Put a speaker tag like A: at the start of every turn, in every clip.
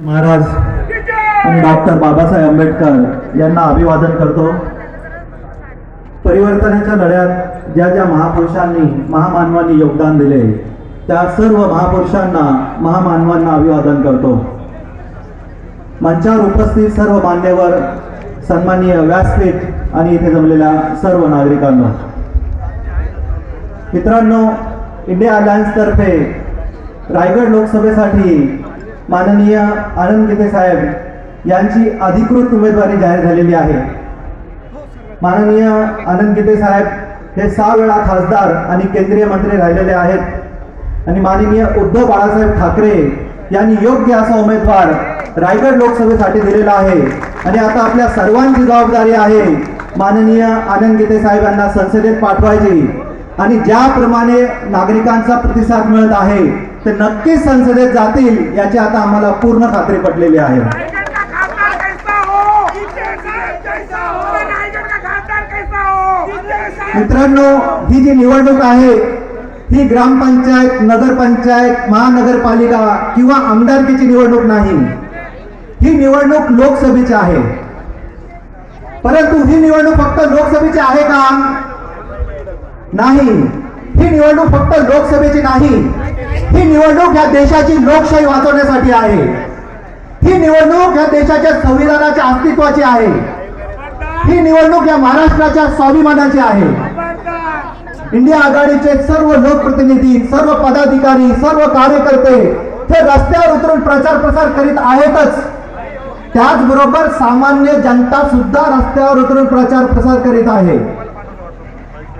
A: महाराज आणि डॉक्टर बाबासाहेब आंबेडकर यांना अभिवादन करतो. परिवर्तनाच्या लढ्यात ज्या ज्या महापुरुषांनी महामानवांनी योगदान दिले त्या सर्व महापुरुषांना महामानवांना अभिवादन करतो. मंचावर उपस्थित सर्व मान्यवर सन्माननीय व्यासपीठ आणि इथे जमलेल्या सर्व नागरिकांनो. मित्रांनो इंडिया अलायन्सतर्फे रायगड लोकसभेसाठी माननीय आनंद गीते साहेब यांची अधिकृत उमेदवारी जाहीर झालेली आहे. माननीय आनंद गीते साहेब हे सहा वेळा खासदार आणि केंद्रीय मंत्री राहिलेले आहेत. आणि माननीय उद्धव बाळासाहेब ठाकरे यांनी योग्य असा उमेदवार रायगड लोकसभेसाठी दिलेला आहे. आणि आता आपल्या सर्वांची जबाबदारी आहे माननीय आनंद गीते साहेब यांना संसदेत पाठवायची. आणि ज्याप्रमाणे नागरिकांचा प्रतिसाद मिळत आहे ते नक्कीच संसदेत जातील याची आता आम्हाला पूर्ण खात्री पटलेली आहे. मित्रांनो ही जी निवडणूक आहे ही ग्रामपंचायत नगरपंचायत महानगरपालिका किंवा आमदारकीची निवडणूक नाही. ही निवडणूक लोकसभेची आहे. परंतु ही निवडणूक फक्त लोकसभेची आहे का? नाही. ही निवडणूक फक्त लोकसभेची नाही. ही निवडणूक या देशाची लोकशाही वाचवण्यासाठी आहे. ही निवडणूक या देशाच्या संविधानाच्या अस्तित्वाची आहे. ही निवडणूक या महाराष्ट्राच्या स्वाभिमानाची आहे. इंडिया आघाडीचे सर्व लोकप्रतिनिधी सर्व पदाधिकारी सर्व कार्यकर्ते हे रस्त्यावर उतरून प्रचार प्रसार करीत आहेतच. त्याचबरोबर सामान्य जनता सुद्धा रस्त्यावर उतरून प्रचार प्रसार करीत आहे.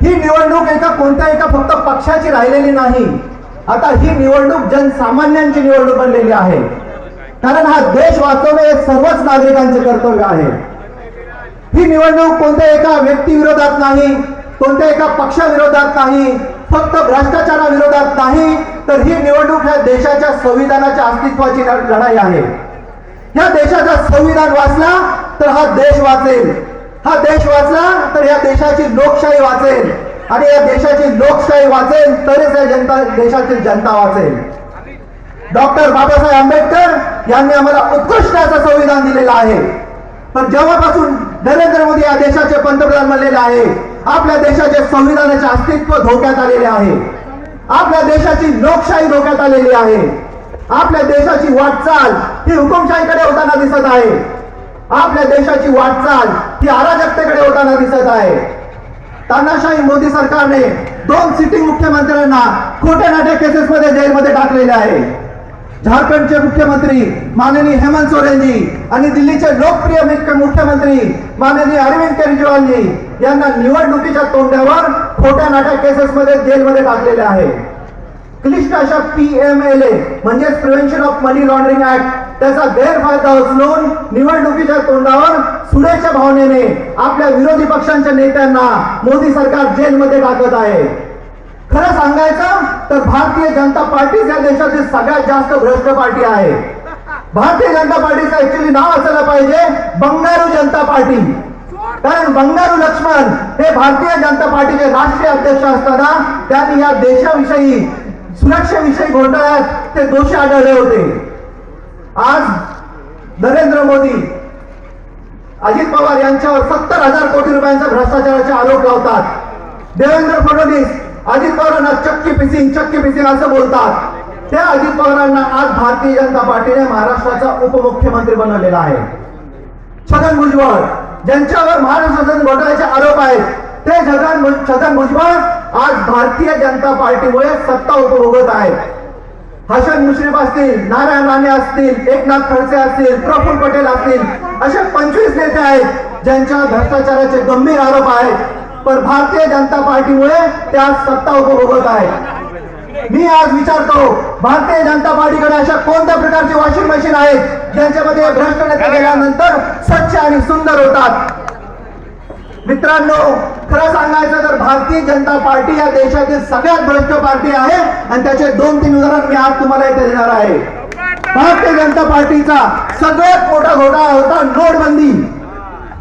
A: ही निवडणूक एका कोणत्या एका फक्त पक्षाची राहिलेली नाही. आता ही निवडणूक जनसामान्यांची निवडणूक बनलेली आहे. कारण हा देश वाचवणे हे सर्वच नागरिकांचे कर्तव्य आहे. ही निवडणूक कोणत्या एका व्यक्तीविरोधात नाही कोणत्या एका पक्षाविरोधात नाही फक्त भ्रष्टाचाराविरोधात नाही तर ही निवडणूक ह्या देशाच्या संविधानाच्या अस्तित्वाची लढाई आहे. या देशाचा संविधान वाचला तर हा देश वाचेल. हा देश वाचला तर या देशाची लोकशाही वाचेल. आणि या देशाची लोकशाही वाचेल तरच या जनता देशातील जनता वाचेल. डॉक्टर बाबासाहेब आंबेडकर यांनी आम्हाला उत्कृष्ट असं संविधान दिलेलं आहे. पण जेव्हापासून नरेंद्र मोदी या देशाचे पंतप्रधान बनलेले आहे आपल्या देशाचे संविधानाचे अस्तित्व धोक्यात आलेले आहे. आपल्या देशाची लोकशाही धोक्यात आलेली आहे. आपल्या देशाची वाटचाल ही हुकुमशाहीकडे होताना दिसत आहे. आपल्या देशाची वाटचाल ही अराजकतेकडे होताना दिसत आहे. तानाशाही मोदी सरकारने दोन सिटिंग मुख्यमंत्र्यांना खोट्या नाट्या केसेस मध्ये जेलमध्ये टाकलेले आहे. झारखंडचे मुख्यमंत्री माननीय हेमंत सोरेनजी आणि दिल्लीचे लोकप्रिय मुख्यमंत्री माननीय अरविंद केजरीवालजी यांना निवडणुकीच्या तोंडावर खोट्या नाट्या केसेस मध्ये जेलमध्ये टाकलेले आहे. क्लिष्ट अशा पी एम एल ए म्हणजेच prevention of money laundering act त्याचा गैरफायदा उचलून निवडणुकीच्या तोंडावर सुरेच्या भावनेने आपल्या विरोधी पक्षांच्या नेत्यांना मोदी सरकार जेलमध्ये टाकत आहे. खरं सांगायचं तर भारतीय जनता पार्टीच या देशातील सगळ्यात जास्त भ्रष्ट पार्टी आहे. भारतीय जनता पार्टीचं ऍक्च्युली नाव असायला पाहिजे बंगारू जनता पार्टी. कारण बंगारू लक्ष्मण हे भारतीय जनता पार्टीचे राष्ट्रीय अध्यक्ष असताना त्यांनी या देशाविषयी सुरक्षेविषयी घोटाळ्यात ते दोषी आढळले होते. आज नरेंद्र मोदी अजित पवार यांच्यावर सत्तर हजार कोटी रुपयांचा भ्रष्टाचाराचे आरोप लावतात. देवेंद्र फडणवीस अजित पवारांना चक्की पिसिंग चक्की पिसिंग असं बोलतात. त्या अजित पवारांना आज भारतीय जनता पार्टीने महाराष्ट्राचा उपमुख्यमंत्री बनवलेला आहे. छगन भुजबळ ज्यांच्यावर महाराष्ट्र घोटाळ्याचे आरोप आहेत ते छगन छगन भुजबळ आज भारतीय जनता पार्टीमुळे सत्ता उपभोगत आहेत. हसन मुश्रीफ असतील नारायण राणे असतील एकनाथ खडसे असतील प्रफुल्ल पटेल असतील असे पंचवीस नेते आहेत ज्यांच्या भ्रष्टाचाराचे गंभीर आरोप आहेत. पण भारतीय जनता पार्टीमुळे त्या सत्ता उपभोगत आहेत. मी आज विचारतो भारतीय जनता पार्टीकडे अशा कोणत्या प्रकारची वॉशिंग मशीन आहेत ज्यांच्यामध्ये भ्रष्ट नेते गेल्यानंतर स्वच्छ आणि सुंदर होतात? मित्रांनो खरं सांगायचं तर भारतीय जनता पार्टी या देशातील सगळ्यात भ्रष्ट पार्टी आहे आणि त्याचे दोन तीन उदाहरण मी आज तुम्हाला इथे देणार आहे. भारतीय जनता पार्टीचा सगळ्यात मोठा घोटाळा होता नोटबंदी.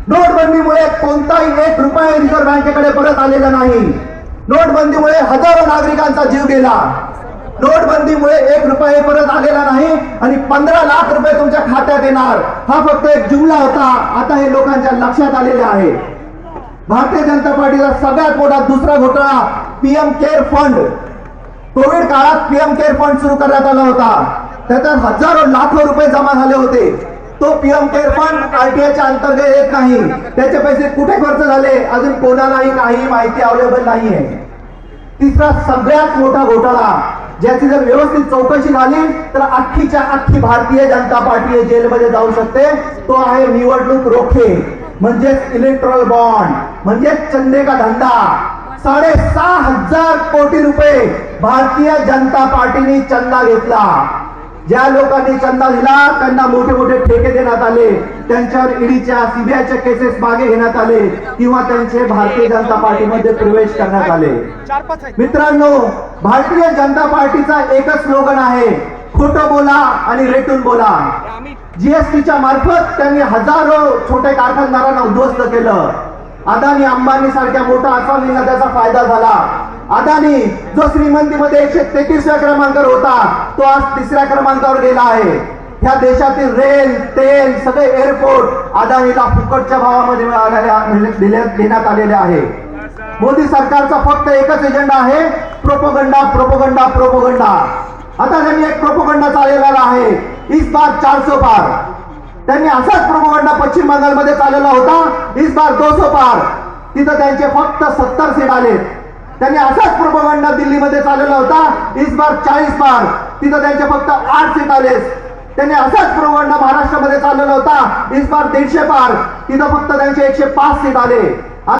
A: नोटबंदीमुळे कोणताही एक रुपया रिझर्व्ह बँकेकडे परत आलेला नाही. नोटबंदीमुळे हजारो नागरिकांचा जीव गेला. नोटबंदीमुळे एक रुपये परत आलेला नाही आणि पंधरा लाख रुपये तुमच्या खात्यात येणार. हा फक्त एक जुमला होता. आता हे लोकांच्या लक्षात आलेले आहे. भारतीय जनता पार्टीचा सगळ्यात मोठा दुसरा घोटाळा पीएम केअर फंड. कोविड काळात पीएम केअर फंड सुरू करण्यात आला होता. त्याच्यात हजारो लाखो रुपये जमा झाले होते. तो पीएम केअर फंड आरटीआयच्या अंतर्गत येत नाही. त्याचे पैसे कुठे खर्च झाले? अजून कोणालाही काही माहिती अवेलेबल नाहीये. तिसरा सगळ्यात मोठा घोटाळा. ज्याची जर व्यवस्थित चौकशी झाली तर अख्खीच्या अख्खी भारतीय जनता पार्टी जेलमध्ये जाऊ शकते. तो आहे निवडणूक रोखे. म्हणजेच इलेक्ट्रॉल बॉन्ड म्हणजेच चंदे का धंदा. साडेसहा हजार कोटी रुपये भारतीय जनता पार्टीने चंदा घेतला. ज्या लोकांनी चंदा दिला त्यांना मोठे मोठे ठेके देण्यात आले. त्यांच्यावर ईडीच्या सीबीआयच्या केसेस मागे घेण्यात आले. किंवा त्यांचे भारतीय जनता पार्टीमध्ये प्रवेश करण्यात आले. मित्रांनो भारतीय जनता पार्टीचा एकच स्लोगन आहे. खोटं बोला आणि रेटून बोला. जीएसटीच्या मार्फत त्यांनी हजारो छोटे कारखानदारांना उद्ध्वस्त केलं. अदानी अंबानी सारख्या मोठ्या असामींना त्याचा फायदा झाला. अदानी जो श्रीमंतीमध्ये एकशे तेहतीसव्या क्रमांकावर होता तो आज तिसऱ्या क्रमांकावर गेला आहे. ह्या देशातील रेल तेल सगळे एअरपोर्ट अदानीला फुकटच्या भावामध्ये देण्यात आलेले आहे. मोदी सरकारचा फक्त एकच एजेंडा आहे प्रोपोगंडा प्रोपोगंडा प्रोपोगंडा आता त्यांनी एक प्रोपोगंडा चाललेला आहे. इस बार चारसो पार. त्यांनी असाच प्रोपोगंडा पश्चिम बंगालमध्ये चालवला होता. इस बार सो पार. तिथं त्यांचे फक्त सत्तर सीट आले. त्यांनी असाच प्रोपोगंडा दिल्लीमध्ये चालवला होता. इस बार चाळीस पार. तिथं त्यांचे फक्त आठ सीट आले. त्यांनी असाच प्रोपोगंडा महाराष्ट्रामध्ये चालवला होता. इस बार दीडशे पार. तिथं फक्त त्यांचे एकशे पाच सीट आले.